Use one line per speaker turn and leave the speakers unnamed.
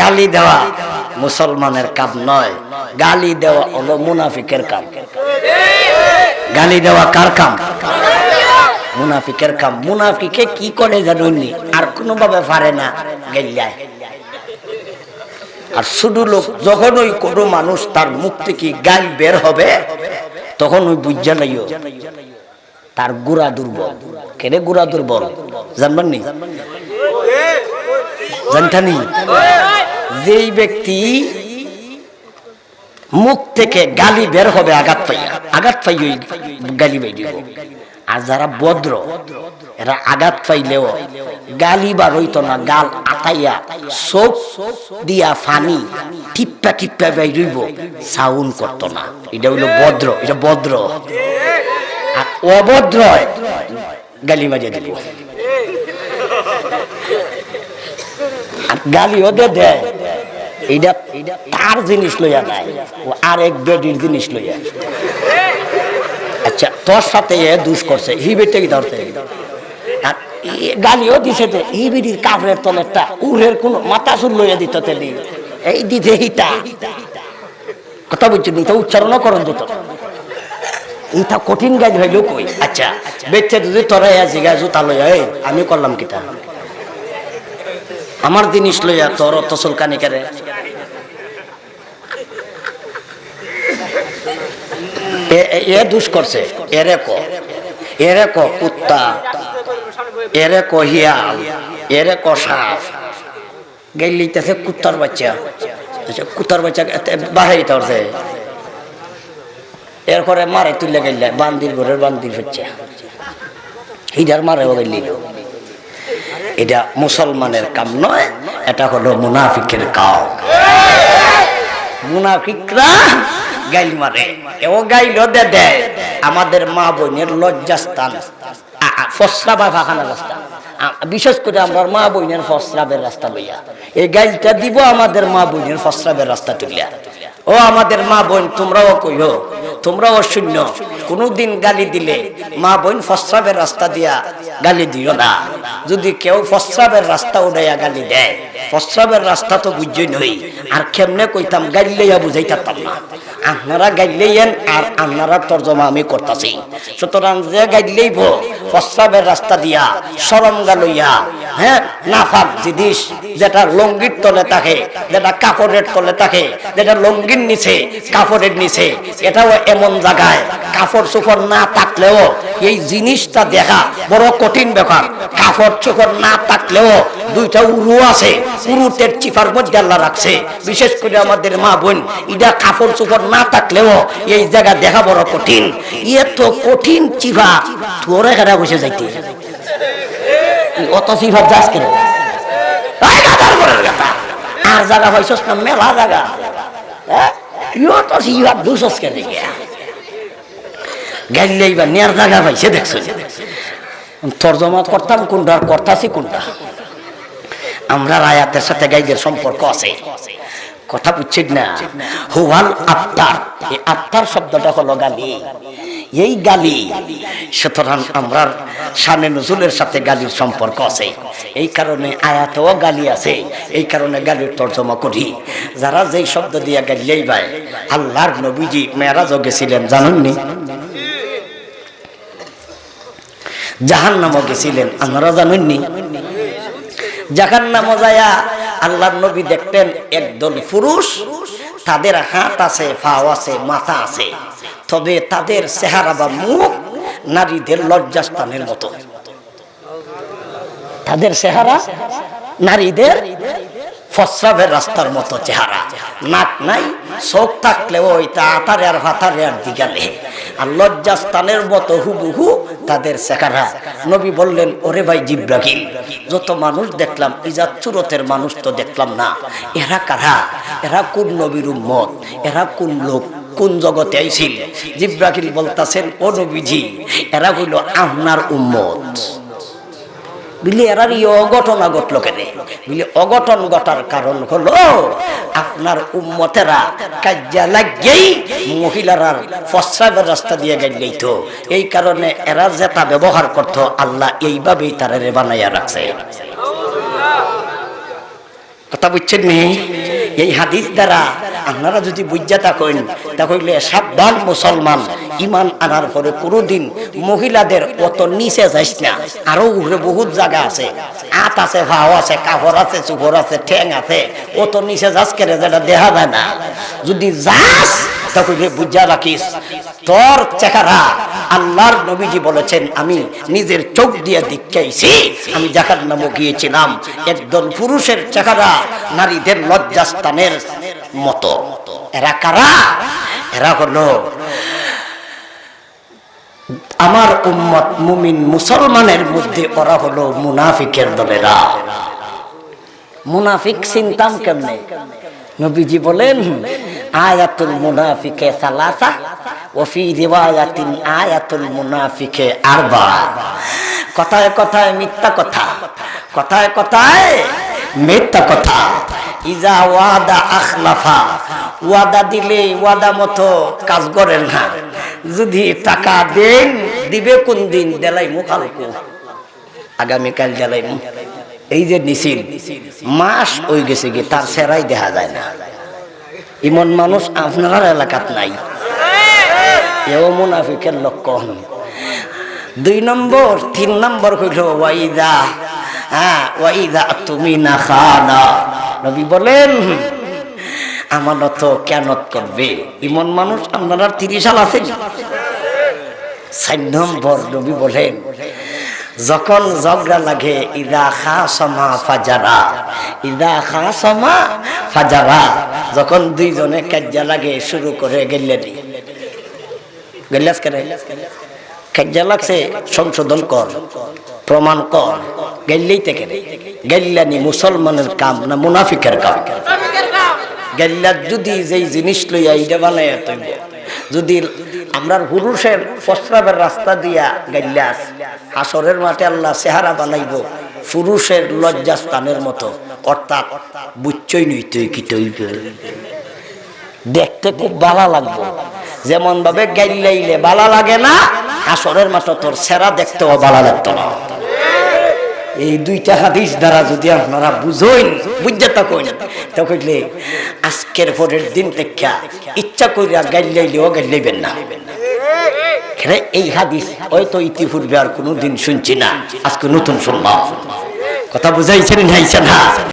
গালি দেওয়া মুসলমানের কাম নয়। গালি দেওয়া হলো মুনাফিকের কাম। গালি দেওয়া কার কাম? মুনাফিকের কাম। মুনাফিকে কি করে জানুনি আর কোনো ভাবে পারে না। গেল্লায়। আর শুধু লোক যখন ওই কোনো মানুষ তার মুখ থেকে গাল বের হবে তখন ওই বুঝা লাইও তার গুড়া দুর্বল। কেড়ে গুড়া দুর্বল? জানবেন নি? জানতানি যেই ব্যক্তি মুখ থেকে গালি বের হবে, আঘাত পাইয়া। আঘাত পাই গালি বাই দিব আর যারা ভদ্র, এরা আঘাত পাইলেও গালি বার হইতো না, গাল আটাইয়া চোখ দিয়া ফানি, টিপ্পা টিপ্পা বাই রইব সাউন্ড করতো না। এটা হইল ভদ্র, এটা ভদ্র। আর অভদ্র গালি মারিয়ে দিব। আর গালি ওদের দেয় এইটা তার জিনিস লইয়া নাই। ও আর এক বেডির জিনিস লইয়া। আচ্ছা তোর সাথে এ দুষ করছে। হি বেটে ধরতে আর গালিও দিছে যে হি বেডির কাপড়ের তলেরটা উড়ের কোন মাথা চুল লইয়া দিত তেলি। এই দিতে হিটা কথা বলছি নি তো উচ্চারণও করন দিত এইটা কঠিন গাছ হইলেও কই? আচ্ছা বেচে যদি তোরা জিগা জুতা লইয়া, এই, আমি করলাম কিটা? আমার জিনিস লইয়া তোর অত চুলকানি কেরে? এ- দুষ করছে। এরে ক। এরে ক কুত্তা। এরে ক হিয়াল। এরে ক সাপ। গেলিতেছে কুত্তার বাচ্চা। আচ্ছা কুত্তার বাচ্চা বাহাই ধরছে এরপরে মারে তুলে গেলে বান্দির ঘরের বান্দির হচ্ছে। হিজার মারে গেলি এটা মুসলমানের কাম নয়, এটা হলো মুনাফিকের কাম। মুনাফিকরা গাইল মারে। ও গাইল দে দেয় আমাদের মা বোনের লজ্জাস্থান। ফসরা ফাখানা রাস্তা। বিশেষ করে আমরা মা বোনের ফসরাবের রাস্তা লইয়া। এই গাইলটা দিব আমাদের মা বোনের ফসরাবের রাস্তা তুলিয়া। ও আমাদের মা বোন, তোমরাও কইও, তোমরাও শূন্য কোনদিন গালি দিলে মা বোন ফসরাবের রাস্তা দিয়া গালি দিও না। যদি কেউ ফসরাবের রাস্তা উড়াইয়া গালি দেয়, ফসরাবের রাস্তা তো বুঝই নই। আর কেমনে কইতাম গাইলেইয়া বুঝাইতাম না। আপনারা গাইলেইয়েন আর আপনারা তর্জমা আমি করতেছি। সুতরাং যে গাইলেইব প্রস্তাবের রাস্তা দিয়া সরঙ্গা গালইয়া হ্যাঁ নাফাক জিনিস যেটা লঙ্গির তলে থাকে, যেটা কাপড়ের তলে থাকে, যেটা লঙ্গির নিচে, কাপড়ের নিচে, এটাও এমন জায়গায়। কাপড় চোপড় না থাকলেও এই জিনিসটা দেখা বড় কঠিন ব্যাপার। কাপড় চোপড় না থাকলেও দুইটা উরু আছে উরুতের চিফার মধ্যে আল্লাহ রাখছে। বিশেষ করে আমাদের মা বোন, এটা কাপড় চোপড় না থাকলেও এই জায়গা দেখা বড় কঠিন। ইয়ে তো কঠিন চিফা তোরে খেলা বসে যাইতে। অত চিফা যাস কেন। আর জায়গা পাইছস না, মেলা জায়গা হ্যাঁ? ইও তো চিফা দুসস কেন গিয়া গেলেই বা নেয়ার জায়গা পাইছে, দেখছ। তর্জমা আমরা সাথে সম্পর্ক আছে। কথা বুঝছেন না? হুয়াল আত্মার এই আত্মার শব্দটা হলো গালি। এই গালি। সুতরাং আমরা সানে নজুলের সাথে গালির সম্পর্ক আছে। এই কারণে আয়াতেও গালি আছে। এই কারণে গালির তর্জমা করি। যারা যেই শব্দ দিয়ে গালিলেই ভাই, আল্লাহর নবীজি মেয়েরাজও গেছিলেন, জানেননি? জাহান নামও গেছিলেন, আপনারা জানেননি? জাহান নামও যায়া আল্লাহর নবী দেখতেন একদল পুরুষ তাদের হাত আছে, পাও আছে, মাথা আছে। তবে তাদের চেহারা বা মুখ নারীদের লজ্জাস্থানের মতো। তাদের চেহারা নারীদের ফসরাবের রাস্তার মতো চেহারা। নাক নাই, চোখ থাকলেও ওইটা আতারে আর ভাতারে আর দিগালে। আর লজ্জাস্থানের মতো হুবহু তাদের শেখারা। নবী বললেন, ওরে ভাই জিব্রাহিম যত মানুষ দেখলাম ইজাত চুরতের মানুষ তো দেখলাম না। এরা কারা? এরা কোন নবীর উম্মত? এরা কোন লোক? কোন জগতে আইছিল? জিব্রাহিম বলতাছেন, ও নবীজি, এরা হইল আপনার উম্মত। বুঝলি এরার অঘটনা ঘটলো কেনে বুঝলি অঘটন ঘটার কারণ হলো, আপনার উম্মতেরা কাজ্যা লাগিয়েই মহিলারা ফসাবের রাস্তা দিয়ে গেলেই তো এই কারণে এরা যেটা ব্যবহার করতো, আল্লাহ এইভাবেই তারা বানাইয়া রাখছে। কথা বুঝছেন নি? এই হাদিস দ্বারা আপনারা যদি বুঝা থাকেন কইলে সাবধান মুসলমান, ইমান আনার পরে কোনোদিন মহিলাদের অত নিচে যাইস না। আরও উপরে বহুত জায়গা আছে। আত আছে, ভাও আছে, কাপড় আছে চুপর আছে, ঠ্যাং আছে। ও তো নিচে যাস কেন, যেটা দেখা যায় না। যদি যাস রাখিস, তোর চেহারা নবীজি বলেছেন, আমি নিজের চোখ দিয়ে দেখাইছি আমি জাকার নামও গিয়েছিলাম। একজন পুরুষের চেহারা নারীদের লজ্জাস্থানের মতো। এরা কারা? এরা হলো আমার উম্মত মুমিন মুসলমানের মধ্যে ওরা হলো মুনাফিকের দলেরা। মুনাফিক চিন্তাম কেমনে? নবীজি বলেন, আয়াতুল মুনাফিকে সালাসা ওফি রিওয়ায়াতিন আয়াতুল মুনাফিকে আরবা। কথায় কথায় মিথ্যা কথা, কথায় কথায় মিথ্যা কথা। ইজা ওয়াদা আখলাফা, ওয়াদা দিলে ওয়াদা মতো কাজ করেন না। যদি টাকা দেন দিবে কোন দিন দেলাই মুখালকু আগামীকাল দেলাই এই যে নিছিল, মাস ওই গেছে গিয়ে তার সেরাই দেখা যায় না। ইমন মানুষ আপনার এলাকাত নাই। এও মুনাফিকের লক্ষণ দুই নম্বর, তিন নম্বর হইল, ওয়াইদা। হ্যাঁ ওয়াইদা তুমি না খানা। নবী বলেন, আমানত কেনত করবে। ইমন মানুষ আপনার তিরিশ সাল আছে চার নম্বর নবী বলেন, যখন ঝগড়া লাগে, ইদা খা সমা ফাজারা ইদা খা সমা ফাজারা যখন দুইজনে কাজ্যা লাগে, শুরু করে গেলেনি গেলাস কেন? কাজ্যা লাগছে, সংশোধন কর, প্রমাণ কর, গেললেই থেকে গেল্লানি মুসলমানের কাম না মুনাফিকের কাম? গেল্লার যদি যেই জিনিস লইয়া এইটা বানাই তৈব। যদি আমরা পুরুষের প্রস্রাবের রাস্তা দিয়া গাইলাস হাসরের মাঠে আল্লাহ চেহারা বানাইব, পুরুষের লজ্জাস্থানের মতো। অর্থাৎ বুচ্চই নই তুই কি তৈব দেখতে খুব ভালো লাগবো। যেমন ভাবে গাইলাইলে ভালো লাগে না, হাসরের মাঠে তোর সেরা দেখতেও ভালো লাগতো না। এই দুইটা হাদিস দ্বারা যদি আপনারা বুঝইন বুঝতে তখন, তা কইলে আজকের পরের দিন থেকে ইচ্ছা করিয়া গাইলাইলেও গাইলাইবেন না। এই হাদিস ওই হয়তো ইতিপূর্বে আর কোনো দিন শুনছি না, আজকে নতুন শুনলাম। কথা বুঝাইছেন নাইছেন না?